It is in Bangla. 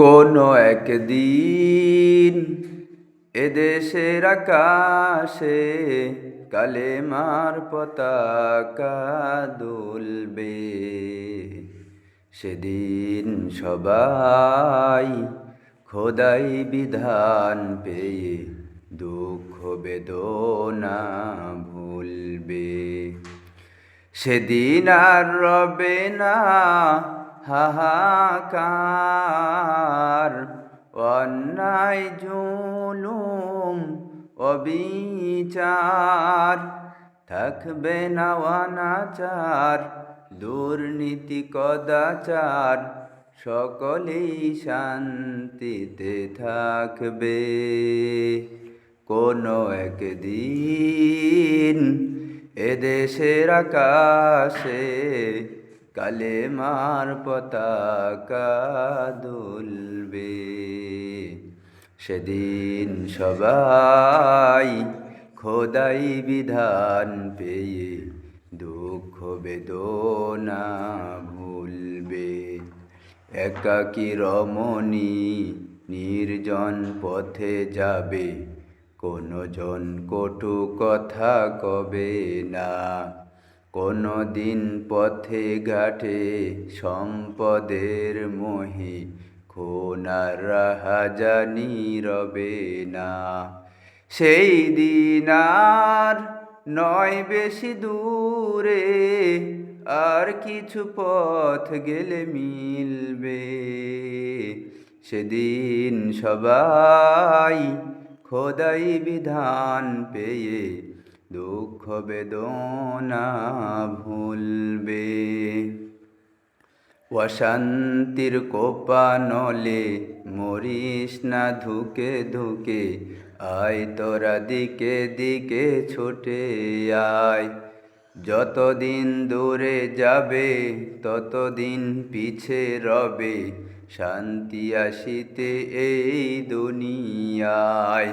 কোনো একদিন এদেশের আকাশে কালেমার পতাকা দুলবে। সেদিন সবাই খোদাই বিধান পেয়ে দুঃখ বেদনা ভুলবে। সেদিন আর রবে না হাহাকার। জুলুম অবিচার থাকবে না অনাচার, দুর্নীতি, কদাচার, সকলেই শান্তিতে থাকবে। কোনো একদিন এদেশের আকাশে কালেমার পতাকা দুলবে। সেদিন সবাই খোদাই বিধান পেয়ে দুঃখ বেদনা ভুলবে। একাকী রমণী নির্জন পথে যাবে কোনো জন কটু কথা কবে না। কোনো দিন পথে ঘাটে সম্পদের মোহে খোনার রাহাজানি রবে না। সেই দিন আর নয় বেশি দূরে আর কিছু পথ গেলে মিলবে। সেদিন সবাই খোদাই বিধান পেয়ে দুঃখ বেদনা ভুলবে। অশান্তির কোপানলে মরিস না ধুকে ধুকে, আয় তোরা দিকে দিকে ছোটে আয়। যতদিন দূরে যাবে, ততদিন পিছে রবে, শান্তি আসিতে এই দুনিয়ায়।